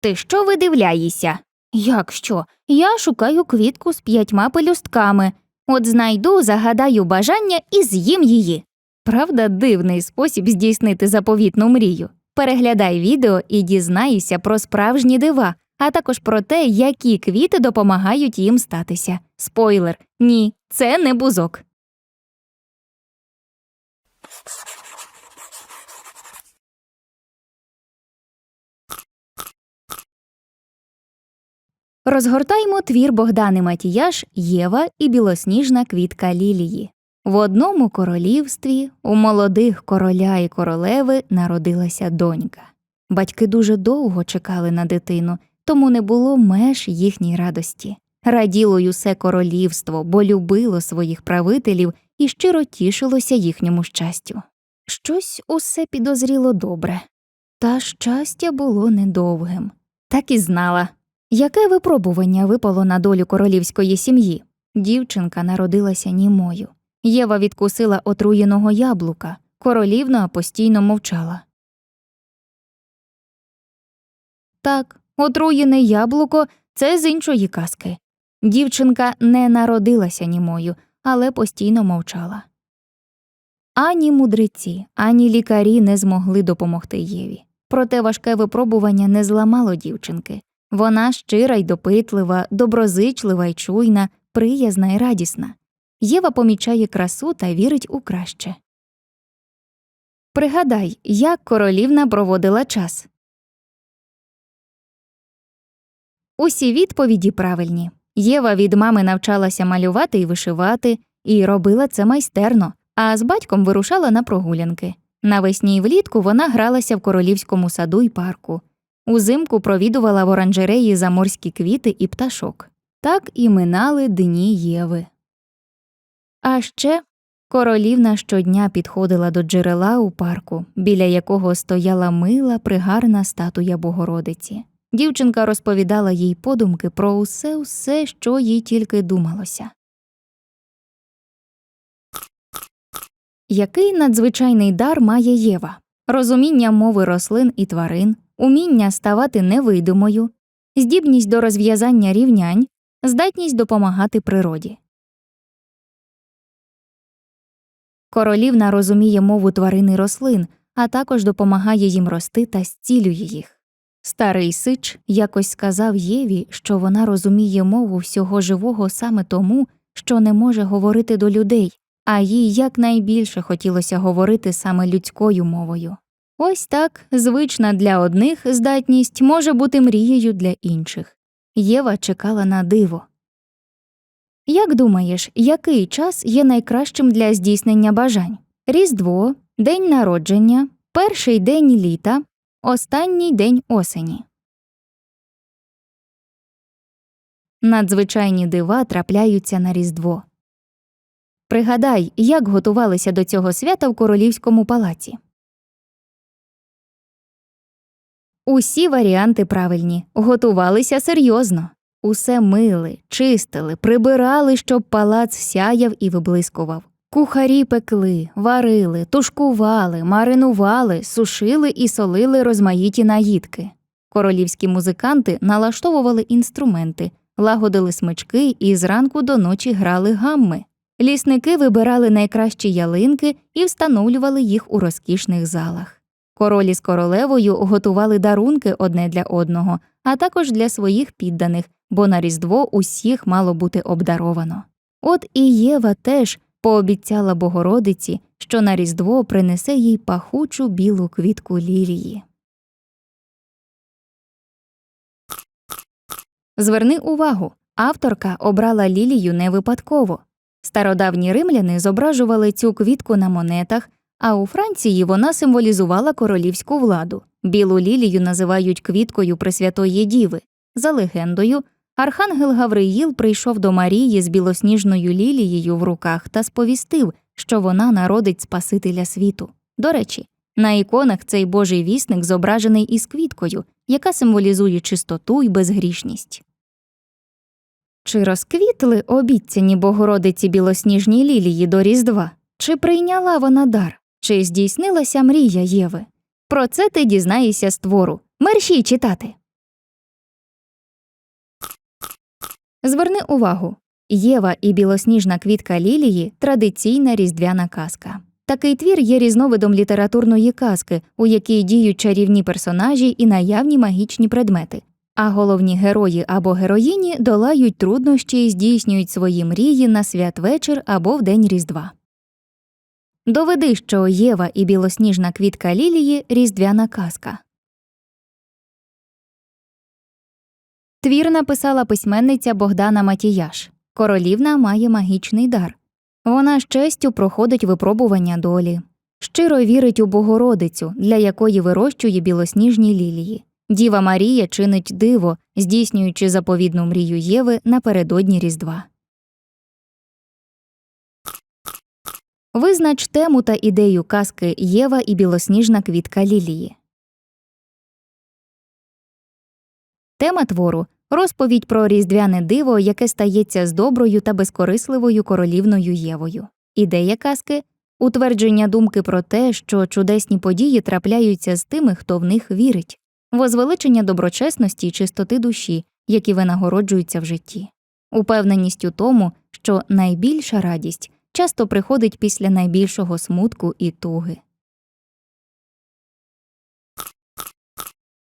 Ти що видивляєшся? Як що? Я шукаю квітку з п'ятьма пелюстками. От знайду, загадаю бажання і з'їм її. Правда, дивний спосіб здійснити заповітну мрію. Переглядай відео і дізнайся про справжні дива, а також про те, які квіти допомагають їм статися. Спойлер ні, це не бузок. Розгортаймо твір Богдани Матіяш Єва і білосніжна квітка лілії. В одному королівстві у молодих короля і королеви народилася донька. Батьки дуже довго чекали на дитину, тому не було меж їхній радості. Раділо й усе королівство, бо любило своїх правителів і щиро тішилося їхньому щастю. Щось усе підозріло добре, та щастя було недовгим. Так і знала. Яке випробування випало на долю королівської сім'ї? Дівчинка народилася німою. Єва відкусила отруєного яблука, королівна постійно мовчала. Так, отруєне яблуко це з іншої казки. Дівчинка не народилася німою, але постійно мовчала. Ані мудреці, ані лікарі не змогли допомогти Єві. Проте важке випробування не зламало дівчинки. Вона щира й допитлива, доброзичлива й чуйна, приязна й радісна. Єва помічає красу та вірить у краще. Пригадай, як королівна проводила час. Усі відповіді правильні. Єва від мами навчалася малювати і вишивати, і робила це майстерно, а з батьком вирушала на прогулянки. Навесні й влітку вона гралася в королівському саду й парку. Узимку провідувала в оранжереї заморські квіти і пташок. Так і минали дні Єви. А ще королівна щодня підходила до джерела у парку, біля якого стояла мила пригарна статуя Богородиці. Дівчинка розповідала їй подумки про усе усе, що їй тільки думалося. Який надзвичайний дар має Єва? Розуміння мови рослин і тварин, уміння ставати невидимою, здібність до розв'язання рівнянь, здатність допомагати природі. Королівна розуміє мову тварин і рослин, а також допомагає їм рости та зцілює їх. Старий сич якось сказав Єві, що вона розуміє мову всього живого саме тому, що не може говорити до людей, а їй якнайбільше хотілося говорити саме людською мовою. Ось так звична для одних здатність може бути мрією для інших. Єва чекала на диво. Як думаєш, який час є найкращим для здійснення бажань? Різдво, день народження, перший день літа, останній день осені. Надзвичайні дива трапляються на Різдво. Пригадай, як готувалися до цього свята в королівському палаці. Усі варіанти правильні, готувалися серйозно. Усе мили, чистили, прибирали, щоб палац сяяв і виблискував. Кухарі пекли, варили, тушкували, маринували, сушили і солили розмаїті наїдки. Королівські музиканти налаштовували інструменти, лагодили смички і зранку до ночі грали гамми. Лісники вибирали найкращі ялинки і встановлювали їх у розкішних залах. Королі з королевою готували дарунки одне для одного, а також для своїх підданих, бо на Різдво усіх мало бути обдаровано. От і Єва теж пообіцяла Богородиці, що на Різдво принесе їй пахучу білу квітку лілії. Зверни увагу, авторка обрала лілію не випадково. Стародавні римляни зображували цю квітку на монетах, а у Франції вона символізувала королівську владу. Білу лілію називають квіткою Пресвятої Діви. За легендою, архангел Гавриїл прийшов до Марії з білосніжною лілією в руках та сповістив, що вона народить Спасителя світу. До речі, на іконах цей божий вісник зображений із квіткою, яка символізує чистоту й безгрішність. Чи розквітли обіцяні Богородиці білосніжні лілії до Різдва? Чи прийняла вона дар? Чи здійснилася мрія Єви? Про це ти дізнаєшся з твору. Мерщій читати. Зверни увагу. Єва і білосніжна квітка Лілії традиційна різдвяна казка. Такий твір є різновидом літературної казки, у якій діють чарівні персонажі і наявні магічні предмети. А головні герої або героїні долають труднощі і здійснюють свої мрії на святвечір або в день Різдва. Доведи, що Єва і білосніжна квітка лілії різдвяна казка. Твір написала письменниця Богдана Матіяш. Королівна має магічний дар. Вона з честю проходить випробування долі, щиро вірить у Богородицю, для якої вирощує білосніжні лілії. Діва Марія чинить диво, здійснюючи заповідну мрію Єви напередодні Різдва. Визнач тему та ідею казки Єва і білосніжна квітка лілії. Тема твору розповідь про різдвяне диво, яке стається з доброю та безкорисливою королівною Євою. Ідея казки утвердження думки про те, що чудесні події трапляються з тими, хто в них вірить, возвеличення доброчесності й чистоти душі, які винагороджуються в житті, упевненість у тому, що найбільша радість часто приходить після найбільшого смутку і туги.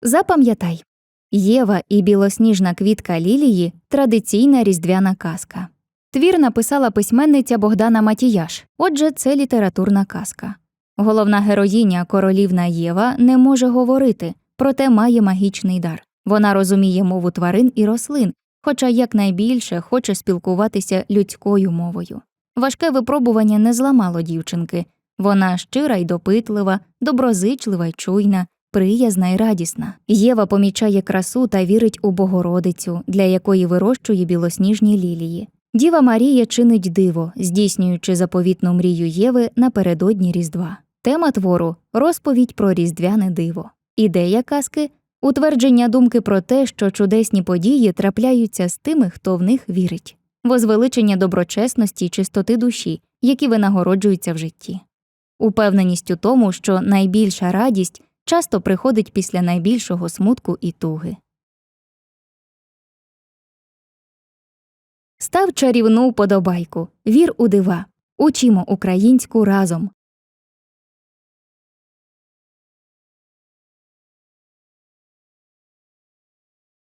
Запам'ятай Єва і білосніжна квітка лілії традиційна різдвяна казка. Твір написала письменниця Богдана Матіяш, отже, це літературна казка. Головна героїня королівна Єва не може говорити, проте має магічний дар. Вона розуміє мову тварин і рослин, хоча якнайбільше хоче спілкуватися людською мовою. Важке випробування не зламало дівчинки. Вона щира й допитлива, доброзичлива й чуйна, приязна й радісна. Єва помічає красу та вірить у Богородицю, для якої вирощує білосніжні лілії. Діва Марія чинить диво, здійснюючи заповітну мрію Єви напередодні Різдва. Тема твору розповідь про різдвяне диво. Ідея казки утвердження думки про те, що чудесні події трапляються з тими, хто в них вірить, возвеличення доброчесності й чистоти душі, які винагороджуються в житті. Упевненість у тому, що найбільша радість часто приходить після найбільшого смутку і туги. Став чарівну вподобайку, вір у дива, учімо українську разом.